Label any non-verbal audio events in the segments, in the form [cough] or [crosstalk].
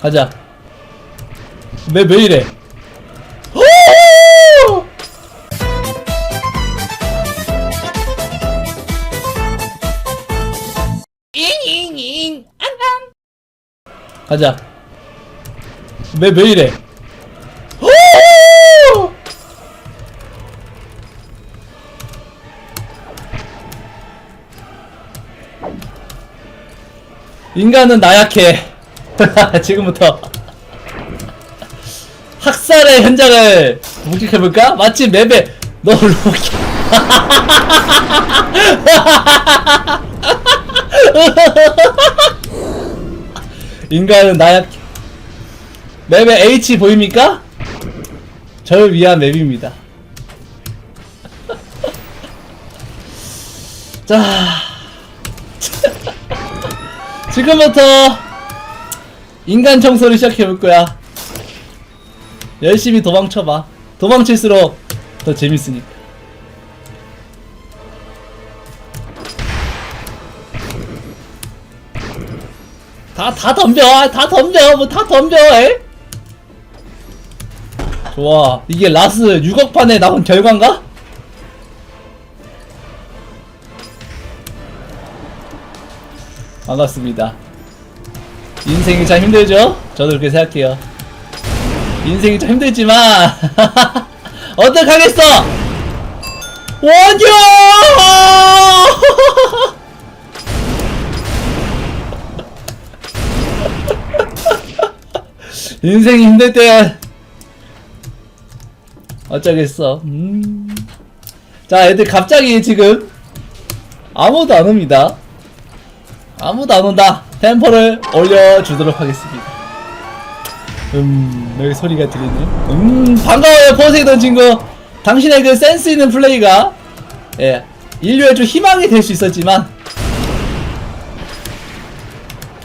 가자. 왜, 왜 이래? 잉잉잉 가자. 왜, 왜 이래? 오! 인간은 나약해. [laughs] 지금부터 학살의 현장을 목격해볼까? 마치 맵에 너 로키. [laughs] 인간은 나약해. 맵에 H 보입니까? 저를 위한 맵입니다. [laughs] 자, 지금부터 인간 청소를 시작해 볼 거야. 열심히 도망쳐봐. 도망칠수록 더 재밌으니까. 다, 다 덤벼. 아, 다 덤벼. 뭐 다 덤벼. 에? 좋아. 이게 라스 6억판에 나온 결과인가? 반갑습니다. 인생이 참 힘들죠? 저도 그렇게 생각해요. 인생이 참 힘들지만, [laughs] 어떡하겠어! 원효! [laughs] 인생이 힘들 때 어쩌겠어. 음. 자, 애들 갑자기 지금 아무도 안 옵니다. 아무도 안 온다. 템포를 올려주도록 하겠습니다. 음, 여기 소리가 들리네. 음, 반가워요, 포세이돈 친구. 당신의 그 센스 있는 플레이가, 예, 인류에 좀 희망이 될 수 있었지만,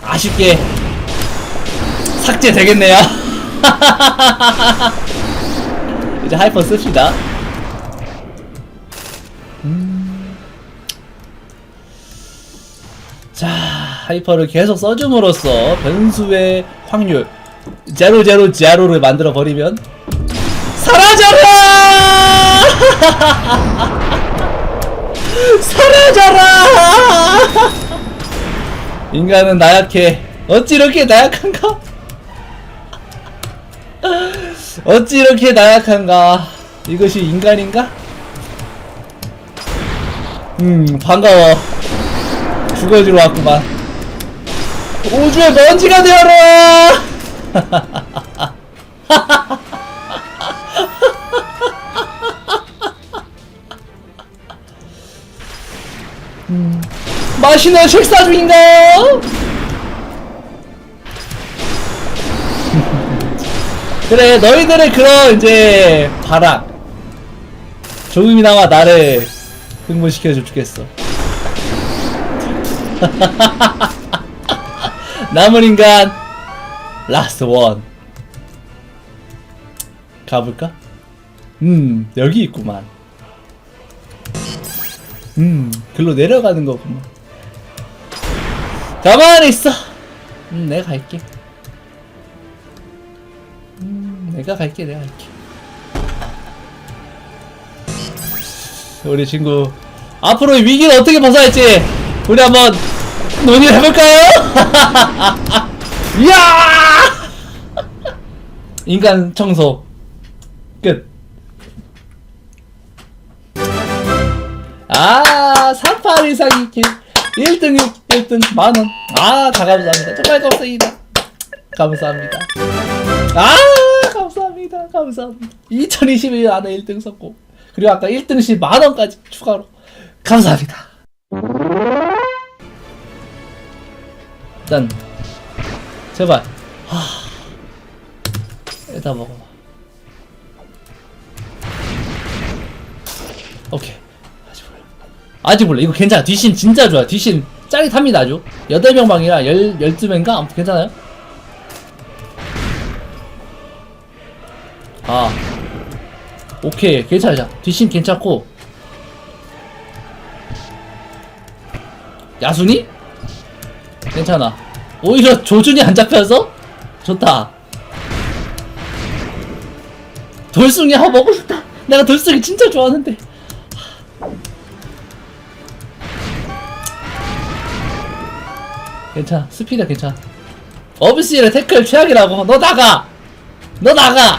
아쉽게 삭제되겠네요. [laughs] 이제 하이퍼 씁시다. 음. 자, 하이퍼를 계속 써줌으로써 변수의 확률 제로 제로 제로를 만들어 버리면 사라져라! [laughs] 사라져라! 인간은 나약해. 어찌 이렇게 나약한가? 어찌 이렇게 나약한가? 이것이 인간인가? 음, 반가워. 죽어주러 왔구만. 우주의 먼지가 되어라! 음, 맛있는 식사 중인가? [laughs] 그래 너희들의 그런 이제 바람 조금이나마 나를 흥분시켜줘 주겠어 [laughs] 남은 인간 라스트 원 가볼까? 음 여기 있구만. 음 글로 내려가는 거구만. 가만히 있어. 음 내가 갈게. 음, 내가 갈게, 내가 갈게. 우리 친구 앞으로의 위기를 어떻게 벗어날지 우리 한번 논의를 해볼까요? [laughs] 이야! 인간 청소 끝. 아, 38 이상이 1등 1등 만원. 아, 다 감사합니다. 정말 감사합니다. 감사합니다. 아 감사합니다 감사합니다 2021년 안에 1등 성공 그리고 아까 1등 시 만원까지 추가로 감사합니다 짠 제발. 하. 일단 먹어봐 오케이. 아직 몰라. 아직 몰라. 이거 괜찮아. 뒷신 진짜 좋아. 뒷신 짜릿합니다 아주. 8명 방이라 10, 12명인가? 아무튼 괜찮아요. 아. 오케이. 괜찮아. 뒷심 괜찮고. 야순이? 괜찮아 오히려 조준이 안 잡혀서 좋다. 돌숭이 하나 먹고 싶다. 내가 돌숭이 진짜 좋아하는데. 괜찮아. 스피드 괜찮아. 어비스의 태클 최악이라고. 너 나가. 너 나가.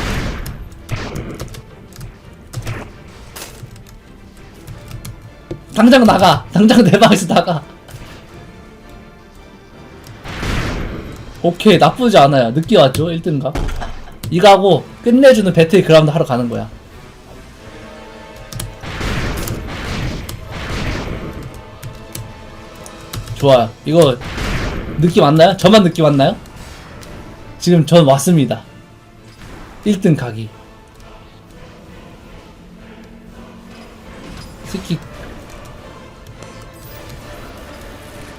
당장 나가. 당장 내 방에서 나가. 오케이 나쁘지 않아요. 늦게 왔죠 1등가. 이거 하고 끝내주는 배틀 그라운드 하러 가는 거야. 좋아요. 이거 느낌 왔나요? 저만 느낌 왔나요? 지금 전 왔습니다. 1등 가기. 스키.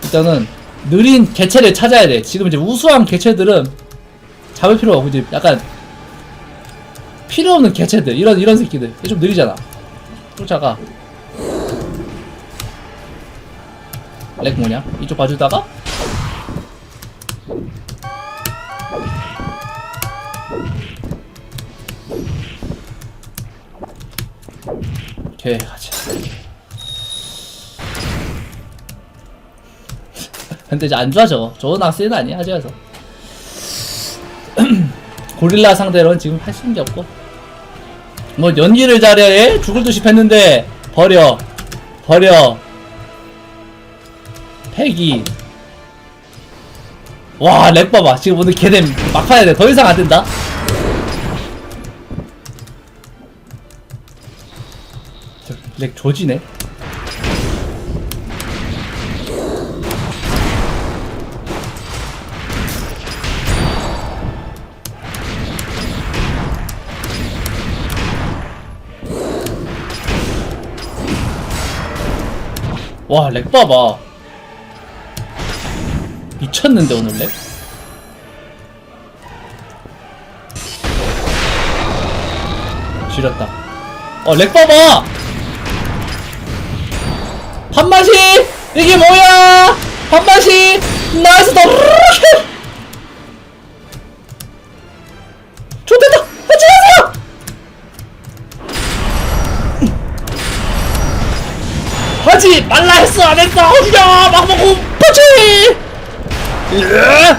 일단은 느린 개체를 찾아야 돼. 지금 이제 우수한 개체들은 잡을 필요가 없고 이제 약간 필요 없는 개체들 이런 이런 새끼들 좀 느리잖아. 쫓아가. 렉 뭐냐? 이쪽 봐주다가 오케이 가자. 근데 이제 안 좋아 저거 저거 나스는 아니야 하지마서. [clears throat] 고릴라 상대로는 지금 할 수 있는 게 없고. 뭐 연기를 잘해. 죽을 듯이 팼는데 버려. 버려. 패기. 와 렉 봐봐. 지금 오늘 걔네 막판에 돼더 이상 안 된다. 저, 렉 조지네 와, 렉 봐봐. 미쳤는데, 오늘 렉? 지렸다. 어, 렉 봐봐! 한마시! 이게 뭐야! 한마시! 나이스 더 하지 말라 했어 안 했어. 어디냐 막 먹고 예!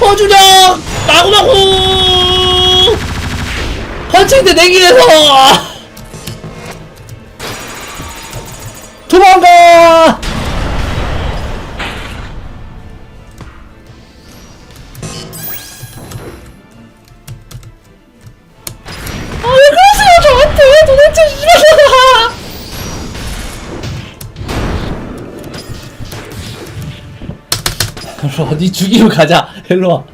허준영 마구마구! 펀치인데 내기에서! 도망가 일로 어디 죽이러 가자 일로 와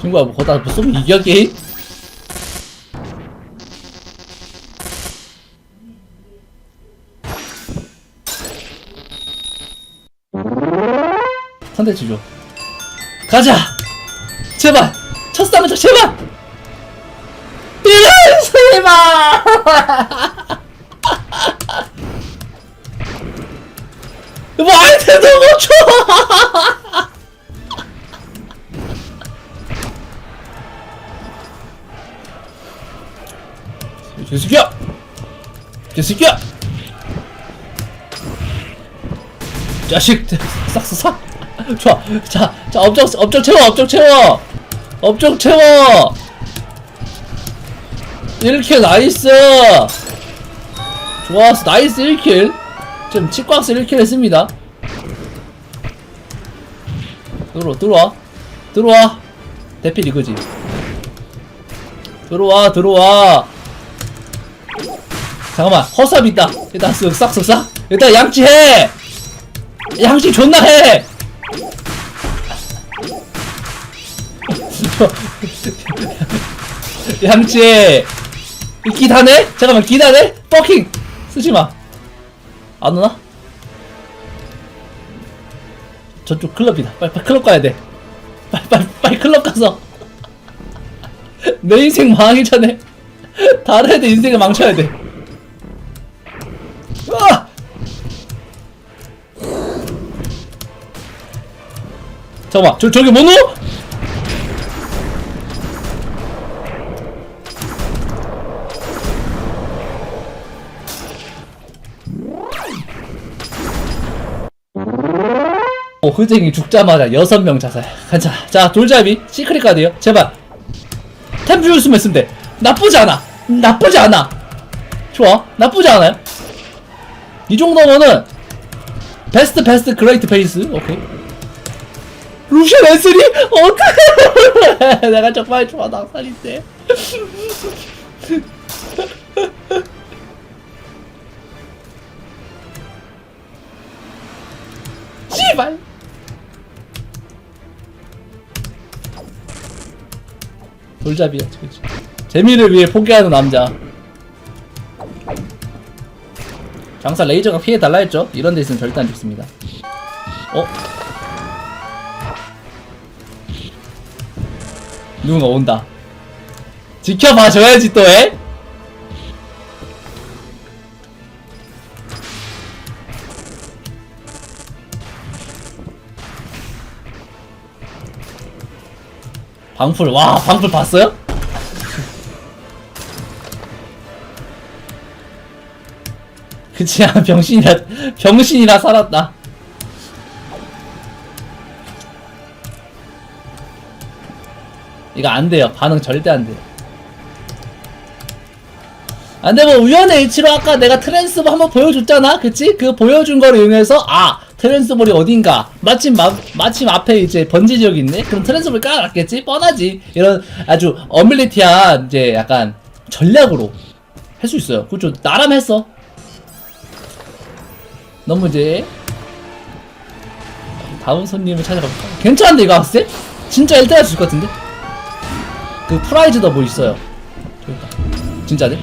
친구야 뭐 거다 뭐 쏘면 이겨 게임? 줘 가자 제발 첫 싸움부터 제발 제발 [laughs] 뭐 아이템도 못줘 [laughs] 개새끼야! 개새끼야! 자식! 싹! 좋아! 자, 자, 업적, 업적 채워! 업적 채워! 업적 채워! 1킬 나이스! 좋았어! 나이스 1킬! 지금 치과스 1킬 했습니다. 들어와, 들어와. 들어와. 대필 이거지. 들어와, 들어와. 잠깐만 허수아비 있다 일단 쓱싹 쓱싹 일단 양치해 양치 존나 해 [laughs] 양치에 기다네? 잠깐만 기다네? 버킹 쓰지마 안 오나? 저쪽 클럽이다 빨리 빨리 클럽 가야 돼 빨리 빨리 빨리 클럽 가서 [laughs] 내 인생 망하기 전에 [laughs] 다른 애들 인생을 망쳐야 돼 아! 잠깐만 저, 저기 뭐노? 오, 흐쟁이 죽자마자 여섯 명 자살. 괜찮아. 자, 돌잡이. 시크릿 카드요. 제발. 템플 수만 있으면 돼. 나쁘지 않아. 나쁘지 않아. 좋아. 나쁘지 않아요. 이 정도면은 베스트 베스트 그레이트 페이스. 오케이. 루시안 앤서니? 어떡해. [laughs] 내가 정말 좋아 낙살인데. 돌잡이야, 그치. 재미를 위해 포기하는 남자. 장사 레이저가 피해 달라 했죠? 이런 데 있으면 절대 안 죽습니다. 어? 누군가 온다. 지켜봐줘야지 또 해? 방풀 와 방풀 봤어요? [laughs] 그치 아 병신이라 병신이라 살았다 이거 안 돼요 반응 절대 안 돼요 안 돼 뭐 우연의 일치로 아까 내가 트랜스볼 한번 보여줬잖아 그치? 그 보여준 거를 이용해서 아 트랜스볼이 어딘가? 마침 마, 마침 앞에 이제 번지 지역이 있네? 그럼 트랜스볼 깔아놨겠지? 뻔하지. 이런 아주 어밀리티한 이제 약간 전략으로 할 수 있어요. 그죠 나름 했어. 너무 이제 다음 손님을 찾아가볼까 괜찮은데 이거 학생? 진짜 1등 할수 있을 것 같은데? 그 프라이즈도 뭐 있어요? 저기 있다 진짜네